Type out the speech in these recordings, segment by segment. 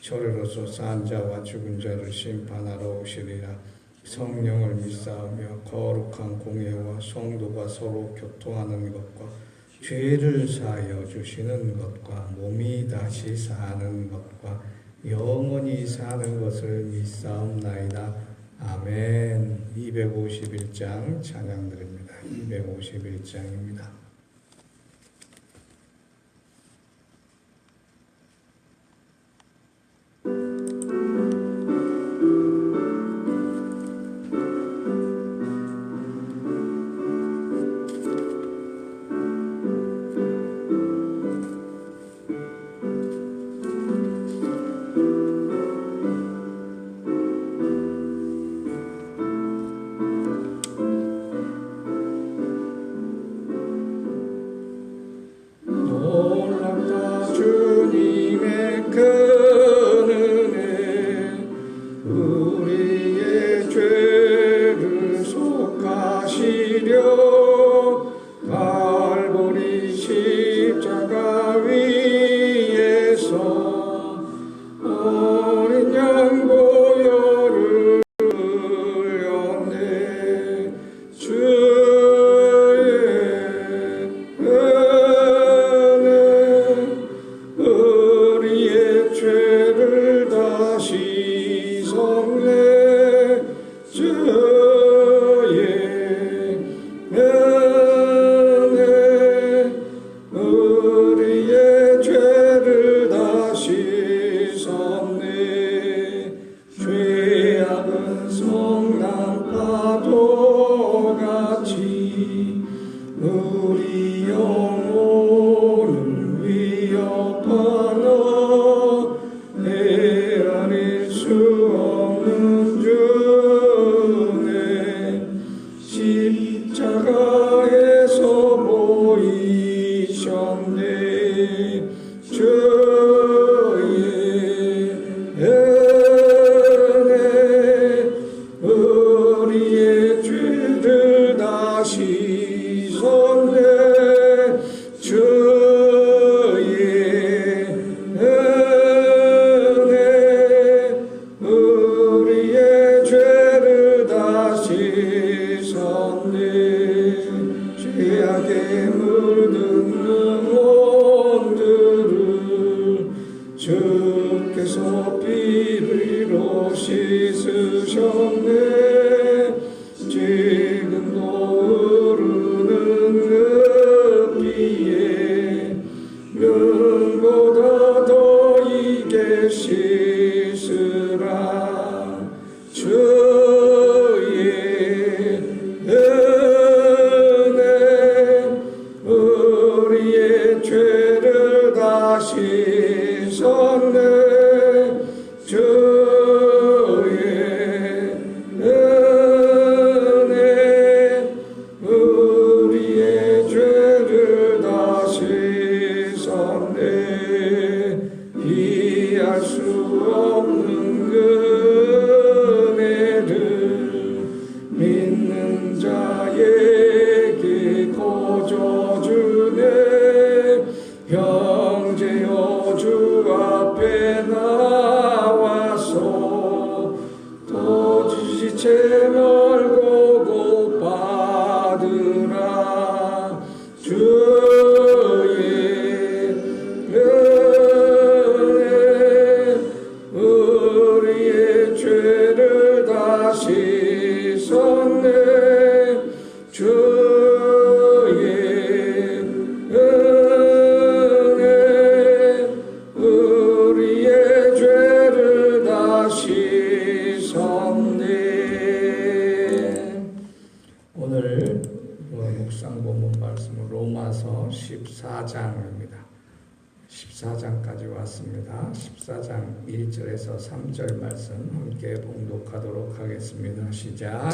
저리로서 산 자와 죽은 자를 심판하러 오시리라 성령을 믿사오며 거룩한 공예와 성도가 서로 교통하는 것과 죄를 사하여 주시는 것과 몸이 다시 사는 것과 영원히 사는 것을 믿사옵나이다. 아멘. 251장 찬양 드립니다. 251장입니다. 놀랍다 14장까지 왔습니다. 14장 1절에서 3절 말씀 함께 봉독하도록 하겠습니다. 시작.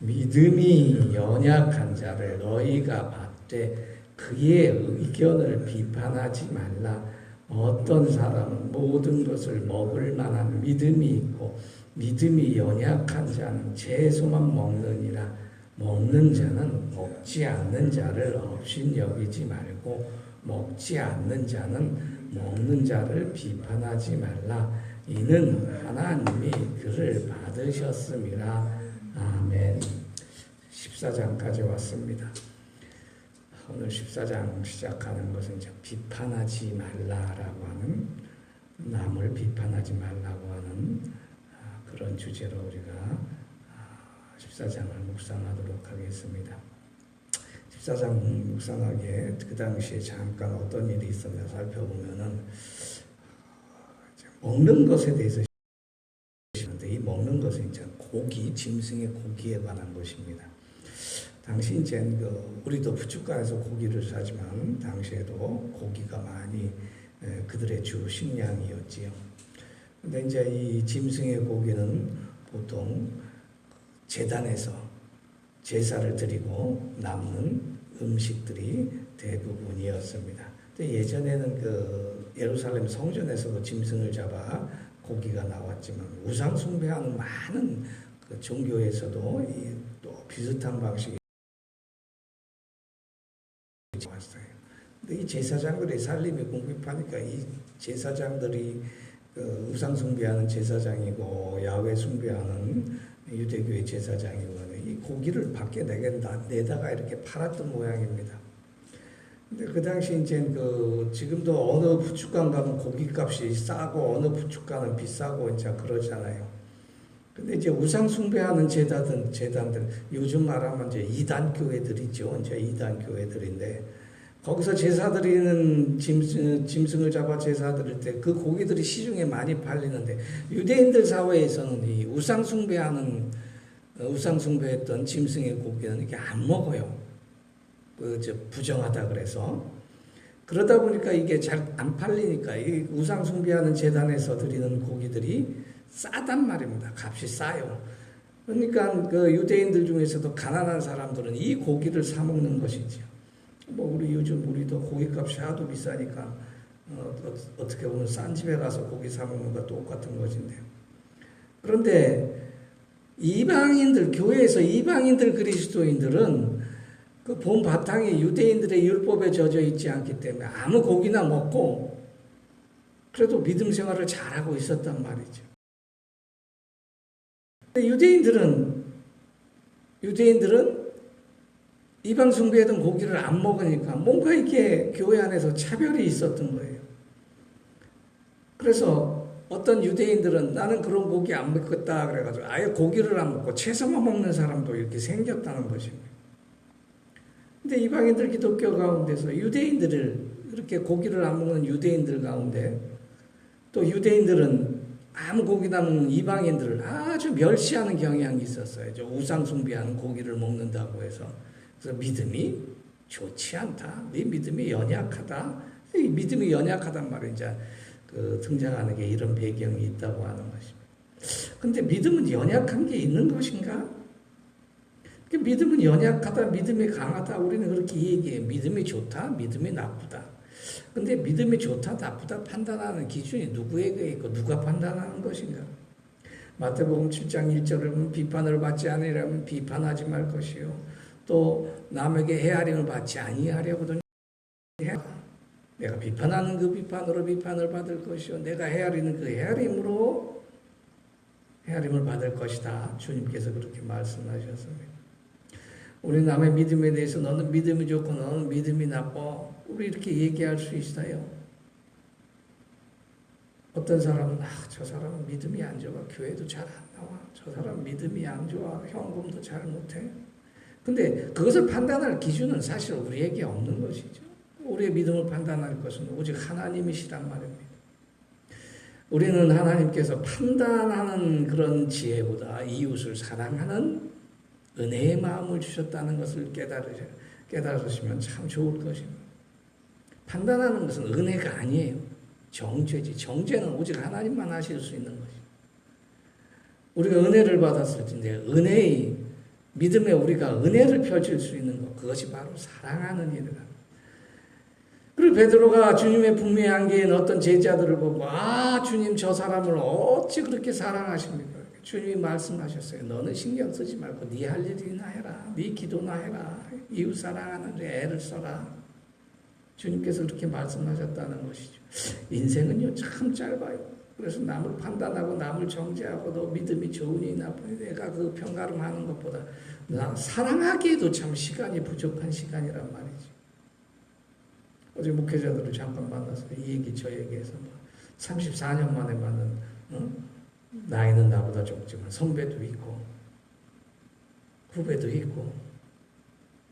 믿음이 연약한 자를 너희가 받되 그의 의견을 비판하지 말라. 어떤 사람은 모든 것을 먹을 만한 믿음이 있고 믿음이 연약한 자는 채소만 먹느니라. 먹는 자는 먹지 않는 자를 없인 여기지 말고 먹지 않는 자는 먹는 자를 비판하지 말라. 이는 하나님이 그를 받으셨음이라. 아멘. 14장까지 왔습니다. 오늘 14장 시작하는 것은 이제 비판하지 말라라고 하는 남을 비판하지 말라고 하는 아, 그런 주제로 우리가 14장을 묵상하도록 하겠습니다. 14장 묵상하기에 그 당시에 잠깐 어떤 일이 있었나 살펴보면은 먹는 것에 대해서 시는데 이 먹는 것은 이제 고기, 짐승의 고기에 관한 것입니다. 당시 이제 그 우리도 부축간에서 고기를 사지만 당시에도 고기가 많이 그들의 주 식량이었지요. 근데 이제 이 짐승의 고기는 보통 재단에서 제사를 드리고 남는 음식들이 대부분이었습니다. 예전에는 그 예루살렘 성전에서도 짐승을 잡아 고기가 나왔지만 우상 숭배하는 많은 그 종교에서도 또 비슷한 방식이 왔어요. 근데 이 제사장들의 살림이 궁핍하니까 이 제사장들이 그 우상 숭배하는 제사장이고 야외 숭배하는 유대교의 제사장이고 이 고기를 밖에 내겠다 내다가 이렇게 팔았던 모양입니다. 근데 그 당시 이제 그 지금도 어느 부축관 가면 고기값이 싸고 어느 부축관은 비싸고 이제 그러잖아요. 근데 이제 우상 숭배하는 제단들 재단들 요즘 말하면 이제 이단 교회들이죠. 이제 이단 교회들인데 거기서 제사 드리는 짐승, 짐승을 잡아 제사 드릴 때 그 고기들이 시중에 많이 팔리는데 유대인들 사회에서는 이 우상 숭배하는 우상 숭배했던 짐승의 고기는 이게 안 먹어요. 그 부정하다 그래서 그러다 보니까 이게 잘 안 팔리니까 이 우상 숭배하는 재단에서 드리는 고기들이 싸단 말입니다. 값이 싸요. 그러니까 그 유대인들 중에서도 가난한 사람들은 이 고기를 사 먹는 것이죠. 뭐 우리 요즘 우리도 고기값이 하도 비싸니까 어, 어떻게 보면 싼 집에 가서 고기 사 먹는 거 똑같은 것인데요. 그런데 이방인들 교회에서 이방인들 그리스도인들은 그 본 바탕이 유대인들의 율법에 젖어 있지 않기 때문에 아무 고기나 먹고 그래도 믿음 생활을 잘하고 있었단 말이죠. 유대인들은 유대인들은 이방 숭배했던 고기를 안 먹으니까 뭔가 이게 교회 안에서 차별이 있었던 거예요. 그래서 어떤 유대인들은 나는 그런 고기 안 먹겠다 그래가지고 아예 고기를 안 먹고 채소만 먹는 사람도 이렇게 생겼다는 것입니다. 근데 이방인들 기독교 가운데서 유대인들을 이렇게 고기를 안 먹는 유대인들 가운데 또 유대인들은 아무 고기나 먹는 이방인들을 아주 멸시하는 경향이 있었어요. 우상 숭배하는 고기를 먹는다고 해서 그래서 믿음이 좋지 않다. 네 믿음이 연약하다. 이 믿음이 연약하단. 이제 그 등장하는 게 이런 배경이 있다고 하는 것입니다. 근데 믿음은 연약한 게 있는 것인가? 믿음은 연약하다, 믿음이 강하다, 우리는 그렇게 얘기해. 믿음이 좋다, 믿음이 나쁘다. 근데 믿음이 좋다, 나쁘다 판단하는 기준이 누구에게 있고 누가 판단하는 것인가? 마태복음 7장 1절을 보면 비판을 받지 않으려면 비판하지 말 것이요. 또 남에게 헤아림을 받지 아니하려거든. 내가 비판하는 그 비판으로 비판을 받을 것이요. 내가 헤아리는 그 헤아림으로 헤아림을 받을 것이다. 주님께서 그렇게 말씀하셨습니다. 우리 남의 믿음에 대해서 너는 믿음이 좋고 너는 믿음이 나빠. 우리 이렇게 얘기할 수 있어요. 어떤 사람은 아, 저 사람은 믿음이 안 좋아. 교회도 잘 안 나와. 저 사람 믿음이 안 좋아. 현금도 잘 못해. 근데 그것을 판단할 기준은 사실 우리에게 없는 것이죠. 우리의 믿음을 판단할 것은 오직 하나님이시란 말입니다. 우리는 하나님께서 판단하는 그런 지혜보다 이웃을 사랑하는 은혜의 마음을 주셨다는 것을 깨달으, 깨달으시면 참 좋을 것입니다. 판단하는 것은 은혜가 아니에요. 정죄지. 정죄는 오직 하나님만 하실 수 있는 것이. 우리가 은혜를 받았을 텐데 은혜의 믿음에 우리가 은혜를 펼칠 수 있는 것 그것이 바로 사랑하는 일이라. 그리고 베드로가 주님의 북미 안개인 어떤 제자들을 보고 아 주님 저 사람을 어찌 그렇게 사랑하십니까? 주님이 말씀하셨어요. 너는 신경 쓰지 말고 네 할 일이나 해라. 네 기도나 해라. 이웃 사랑하는 데 애를 써라. 주님께서 그렇게 말씀하셨다는 것이죠. 인생은요 참 짧아요. 그래서 남을 판단하고 남을 정죄하고 너 믿음이 좋으니 나쁘니 내가 그 평가름하는 것보다 나 사랑하기에도 참 시간이 부족한 시간이란 말이지. 어제 목회자들을 잠깐 만나서 이 얘기 저 얘기해서 뭐 34년 만에 만난 어? 나이는 나보다 적지만 선배도 있고 후배도 있고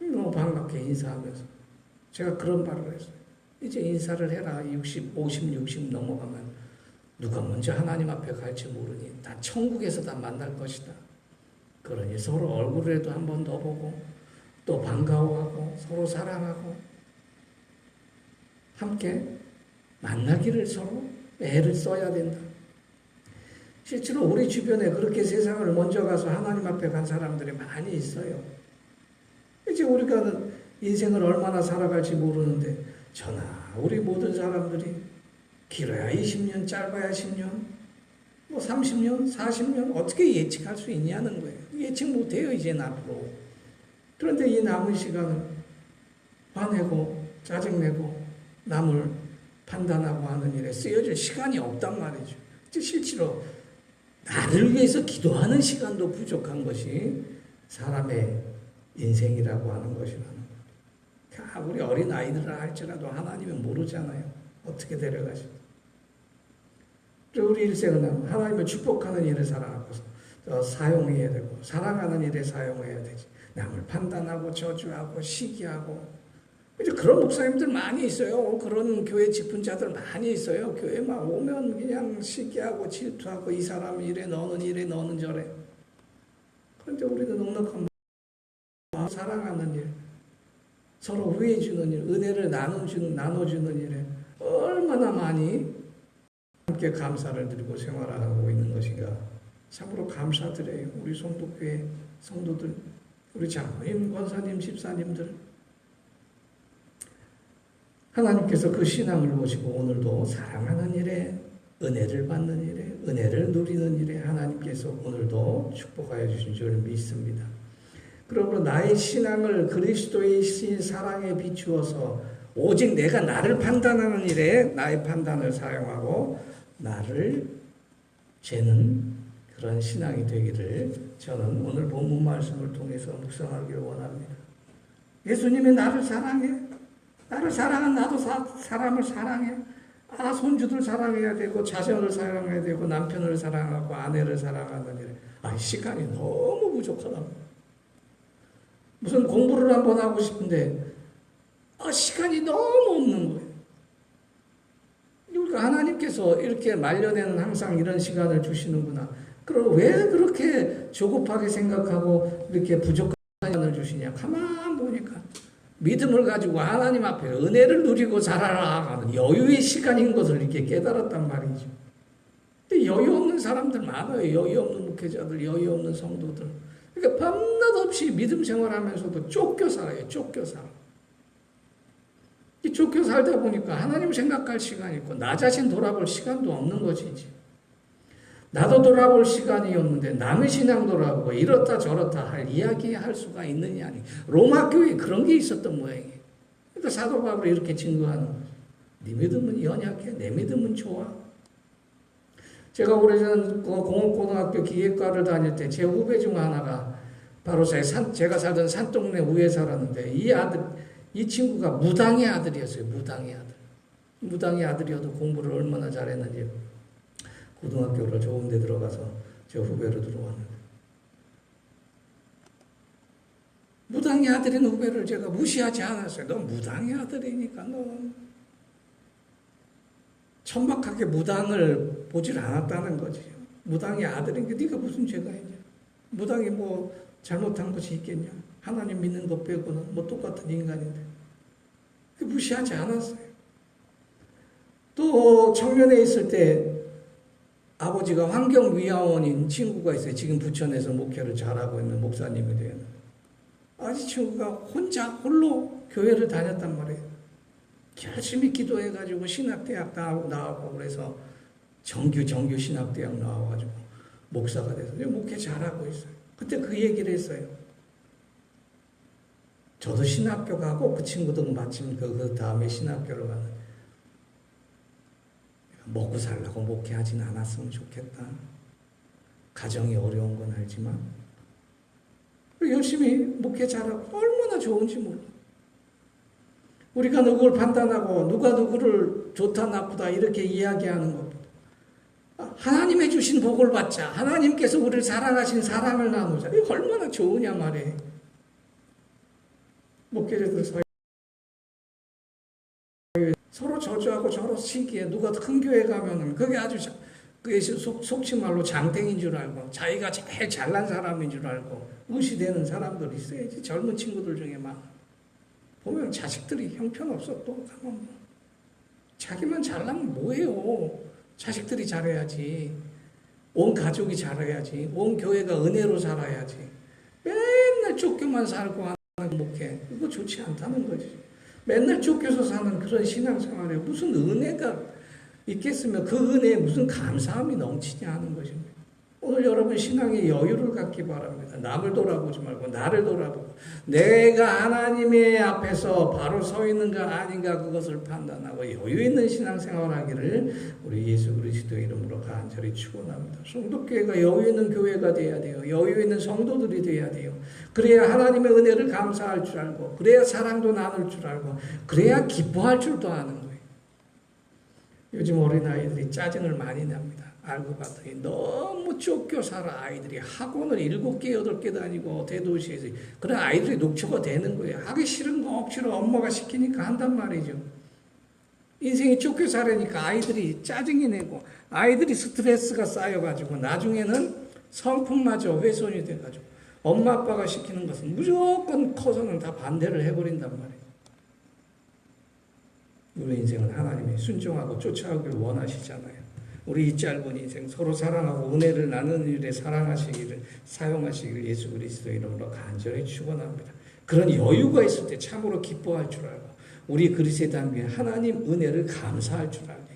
너무 반갑게 인사하면서 제가 그런 말을 했어요. 이제 인사를 해라. 60, 50, 60 넘어가면 누가 먼저 하나님 앞에 갈지 모르니 다 천국에서 다 만날 것이다. 그러니 서로 얼굴에도 한 번 더 보고 또 반가워하고 서로 사랑하고 함께 만나기를 서로 애를 써야 된다. 실제로 우리 주변에 그렇게 세상을 먼저 가서 하나님 앞에 간 사람들이 많이 있어요. 이제 우리가 인생을 얼마나 살아갈지 모르는데 저나 우리 모든 사람들이 길어야 20년, 짧아야 10년, 뭐 30년, 40년 어떻게 예측할 수 있냐는 거예요. 예측 못해요 이제 앞으로. 그런데 이 남은 시간을 화내고 짜증내고 남을 판단하고 하는 일에 쓰여질 시간이 없단 말이죠. 실제로 나를 위해서 기도하는 시간도 부족한 것이 사람의 인생이라고 하는 것이라는 거예요. 우리 어린 아이들을 할지라도 하나님은 모르잖아요. 어떻게 데려가시? 우리 일생은 하나님을 축복하는 일을 살아가고 사용해야 되고 사랑하는 일에 사용해야 되지. 남을 판단하고 저주하고 시기하고 그런 목사님들 많이 있어요. 그런 교회 직분자들 많이 있어요. 교회만 오면 그냥 시기하고 질투하고 이 사람 이래 너는 이래 너는 저래. 그런데 우리는 넉넉한 사랑하는 일, 서로 위해주는 일, 은혜를 나눠주는 나눠주는 일에 얼마나 많이 함께 감사를 드리고 생활하고 있는 것인가. 참으로 감사드려요. 우리 성도교회 성도들, 우리 장로님, 권사님, 집사님들. 하나님께서 그 신앙을 보시고 오늘도 사랑하는 일에 은혜를 받는 일에 은혜를 누리는 일에 하나님께서 오늘도 축복하여 주신 줄 믿습니다. 그러므로 나의 신앙을 그리스도의 신 사랑에 비추어서 오직 내가 나를 판단하는 일에 나의 판단을 사용하고 나를 재는 그런 신앙이 되기를 저는 오늘 본문 말씀을 통해서 묵상하기를 원합니다. 예수님이 나를 사랑해. 나를 사랑한 나도 사, 사람을 사랑해. 아, 손주들 사랑해야 되고, 자녀를 사랑해야 되고, 남편을 사랑하고, 아내를 사랑하는 일. 아, 시간이 너무 부족하다. 무슨 공부를 한번 하고 싶은데, 아, 시간이 너무 없는 거예요. 우리가 하나님께서 이렇게 말년에는 항상 이런 시간을 주시는구나. 그럼 왜 그렇게 조급하게 생각하고 이렇게 부족한 시간을 주시냐? 가만 보니까 믿음을 가지고 하나님 앞에 은혜를 누리고 살아가는 여유의 시간인 것을 이렇게 깨달았단 말이죠. 근데 여유 없는 사람들 많아요. 여유 없는 목회자들, 여유 없는 성도들. 그러니까 밤낮 없이 믿음 생활하면서도 쫓겨 살아요. 쫓겨 살아. 쫓겨 살다 보니까 하나님 생각할 시간이 있고 나 자신 돌아볼 시간도 없는 것이지. 나도 돌아볼 시간이 없는데 남의 신앙 돌아보고 이렇다 저렇다 할 이야기 할 수가 있느냐 아니 로마 교회 그런 게 있었던 모양이에요. 그러니까 사도 바울이 이렇게 증거하는 거죠. 네 믿음은 연약해, 내 믿음은 좋아. 제가 오래전 공업고등학교 기획과를 다닐 때 제 후배 중 하나가 바로 제 산, 제가 살던 산동네 우에 살았는데 이 아들, 이 친구가 무당의 아들이었어요. 무당의 아들. 무당의 아들이어도 공부를 얼마나 잘했는지. 고등학교를 좋은 데 들어가서 제 후배로 들어왔는데 무당의 아들인 후배를 제가 무시하지 않았어요. 너 무당의 아들이니까 너 천박하게 무당을 보질 않았다는 거지. 무당의 아들인 게 네가 무슨 죄가 있냐? 무당이 뭐 잘못한 것이 있겠냐? 하나님 믿는 것 빼고는 뭐 똑같은 인간인데 무시하지 않았어요. 또 청년에 있을 때 아버지가 환경위화원인 친구가 있어요. 지금 부천에서 목회를 잘하고 있는 목사님이 되는. 아직 친구가 혼자 홀로 교회를 다녔단 말이에요. 열심히 기도해가지고 신학대학 나오고 그래서 정규 정규 신학대학 나와가지고 목사가 돼서 목회 잘하고 있어요. 그때 그 얘기를 했어요. 저도 신학교 가고 그 친구도 마침 그, 그 다음에 신학교를 가는 먹고 살라고 목회하진 않았으면 좋겠다. 가정이 어려운 건 알지만 열심히 목회 잘하고 얼마나 좋은지 몰라. 우리가 누구를 판단하고 누가 누구를 좋다 나쁘다 이렇게 이야기하는 것보다 하나님의 주신 복을 받자. 하나님께서 우리를 사랑하신 사랑을 나누자. 이거 얼마나 좋으냐 말이에요. 목회자들 사이 서로 저주하고 서로 시기에 누가 큰 교회 가면은 그게 아주 자- 그게 속, 속치 말로 장땡인 줄 알고 자기가 제일 잘난 사람인 줄 알고 무시되는 사람들이 있어야지. 젊은 친구들 중에 막. 보면 자식들이 형편없어 또 가면 뭐. 자기만 잘나면 뭐해요? 자식들이 잘해야지. 온 가족이 잘해야지. 온 교회가 은혜로 살아야지. 맨날 쫓겨만 살고 하는 목회 이거 좋지 않다는 거지 맨날 쫓겨서 사는 그런 신앙생활에 무슨 은혜가 있겠으면 그 은혜에 무슨 감사함이 넘치냐 하는 것입니다. 오늘 여러분 신앙의 여유를 갖기 바랍니다. 남을 돌아보지 말고 나를 돌아보고 내가 하나님의 앞에서 바로 서 있는가 아닌가 그것을 판단하고 여유 있는 신앙생활 하기를 우리 예수 그리스도 이름으로 간절히 축원합니다. 성도교회가 여유 있는 교회가 돼야 돼요. 여유 있는 성도들이 돼야 돼요. 그래야 하나님의 은혜를 감사할 줄 알고 그래야 사랑도 나눌 줄 알고 그래야 기뻐할 줄도 아는 거예요. 요즘 어린아이들이 짜증을 많이 납니다. 알고 봤더니 너무 쫓겨 살아 아이들이 학원을 일곱 개 여덟 개 다니고 대도시에서 그런 아이들이 녹초가 되는 거예요. 하기 싫은 거 억지로 엄마가 시키니까 한단 말이죠. 인생이 쫓겨 살으니까 아이들이 짜증이 내고 아이들이 스트레스가 쌓여가지고 나중에는 성품마저 훼손이 돼가지고 엄마 아빠가 시키는 것은 무조건 커서는 다 반대를 해버린단 말이에요. 우리 인생은 하나님이 순종하고 쫓아오길 원하시잖아요. 우리 이 짧은 인생 서로 사랑하고 은혜를 나누는 일에 사랑하시기를 사용하시기를 예수 그리스도 이름으로 간절히 축원합니다. 그런 여유가 있을 때 참으로 기뻐할 줄 알고 우리 그리스도의 단계에 하나님 은혜를 감사할 줄 알게.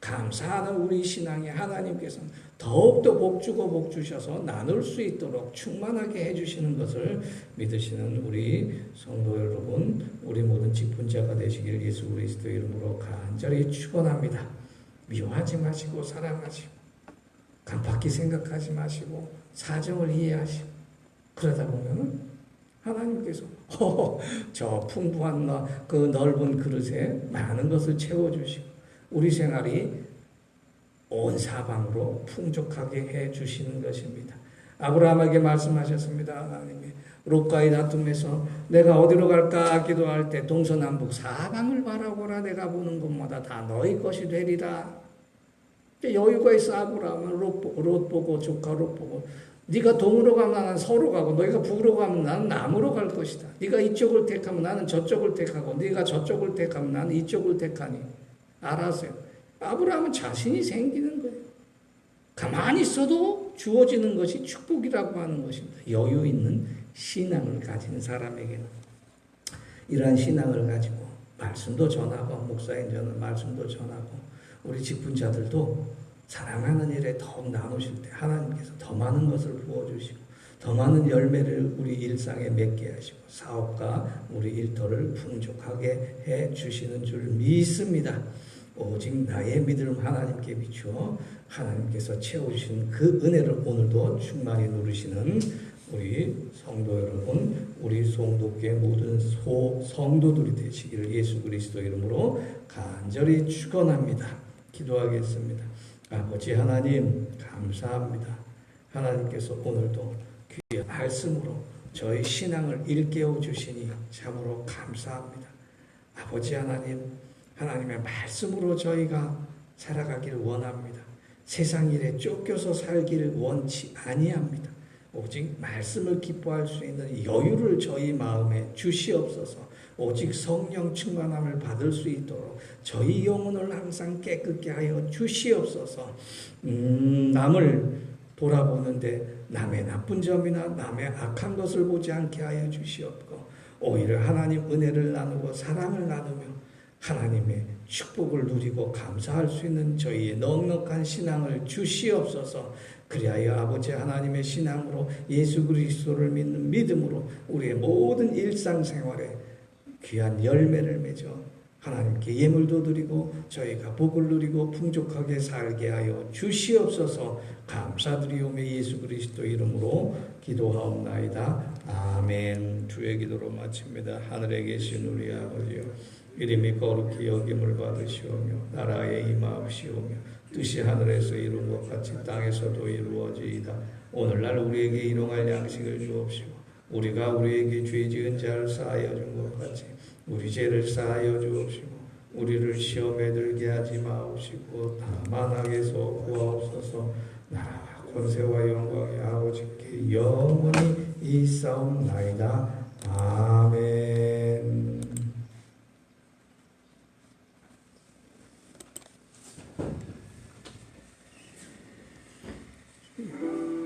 감사하는 우리 신앙에 하나님께서는 더욱더 복 주고 복 주셔서 나눌 수 있도록 충만하게 해주시는 것을 믿으시는 우리 성도 여러분, 우리 모든 직분자가 되시길 예수 그리스도 이름으로 간절히 축원합니다. 미워하지 마시고 사랑하시고 간파기 생각하지 마시고 사정을 이해하시고 그러다 보면은 하나님께서 어, 저 풍부한 너- 그 넓은 그릇에 많은 것을 채워주시고 우리 생활이 온 사방으로 풍족하게 해 주시는 것입니다. 아브라함에게 말씀하셨습니다. 하나님이 롯과의 다툼에서 내가 어디로 갈까 기도할 때 동서남북 사방을 바라보라 내가 보는 곳마다 다 너희 것이 되리라. 여유가 있어 아브라함은 롯, 보고 조카 롯 보고 네가 동으로 가면 나는 서로 가고 너희가 북으로 가면 나는 남으로 갈 것이다. 네가 이쪽을 택하면 나는 저쪽을 택하고 네가 저쪽을 택하면 나는 이쪽을 택하니 알아세요. 아브라함은 자신이 생기는 거예요. 가만히 있어도 주어지는 것이 축복이라고 하는 것입니다. 여유 있는 신앙을 가진 사람에게는 이러한 신앙을 가지고 말씀도 전하고 목사인 저는 말씀도 전하고 우리 직분자들도 사랑하는 일에 더욱 나누실 때 하나님께서 더 많은 것을 부어주시고 더 많은 열매를 우리 일상에 맺게 하시고 사업과 우리 일터를 풍족하게 해 주시는 줄 믿습니다. 오직 나의 믿음 하나님께 비추어 하나님께서 채워주신 그 은혜를 오늘도 충만히 누리시는 우리 성도 여러분, 우리 송도교회 모든 소 성도들이 되시기를 예수 그리스도 이름으로 간절히 축원합니다. 기도하겠습니다. 아버지 하나님 감사합니다. 하나님께서 오늘도 귀의 말씀으로 저희 신앙을 일깨워 주시니 참으로 감사합니다. 아버지 하나님, 하나님의 말씀으로 저희가 살아가기를 원합니다. 세상 일에 쫓겨서 살기를 원치 아니합니다. 오직 말씀을 기뻐할 수 있는 여유를 저희 마음에 주시옵소서. 오직 성령 충만함을 받을 수 있도록 저희 영혼을 항상 깨끗게 하여 주시옵소서. 음, 남을 돌아보는데 남의 나쁜 점이나 남의 악한 것을 보지 않게 하여 주시옵고 오히려 하나님 은혜를 나누고 사랑을 나누며 하나님의 축복을 누리고 감사할 수 있는 저희의 넉넉한 신앙을 주시옵소서. 그리하여 아버지 하나님의 신앙으로 예수 그리스도를 믿는 믿음으로 우리의 모든 일상생활에 귀한 열매를 맺어 하나님께 예물도 드리고 저희가 복을 누리고 풍족하게 살게 하여 주시옵소서 감사드리오며 예수 그리스도 이름으로 기도하옵나이다. 아멘. 주의 기도로 마칩니다. 하늘에 계신 우리 아버지여 이름이 거룩히 여김을 받으시오며 나라에 임하옵시오며 뜻이 하늘에서 이룬 것 같이 땅에서도 이루어지이다. 오늘날 우리에게 일용할 양식을 주옵시고 우리가 우리에게 죄 지은 자를 사하여 준 것 같이 우리 죄를 사하여 주옵시고 우리를 시험에 들게 하지 마옵시고 다만 악에서 구하옵소서 나라와 권세와 영광이 아버지께 영원히 있사옵나이다. 아멘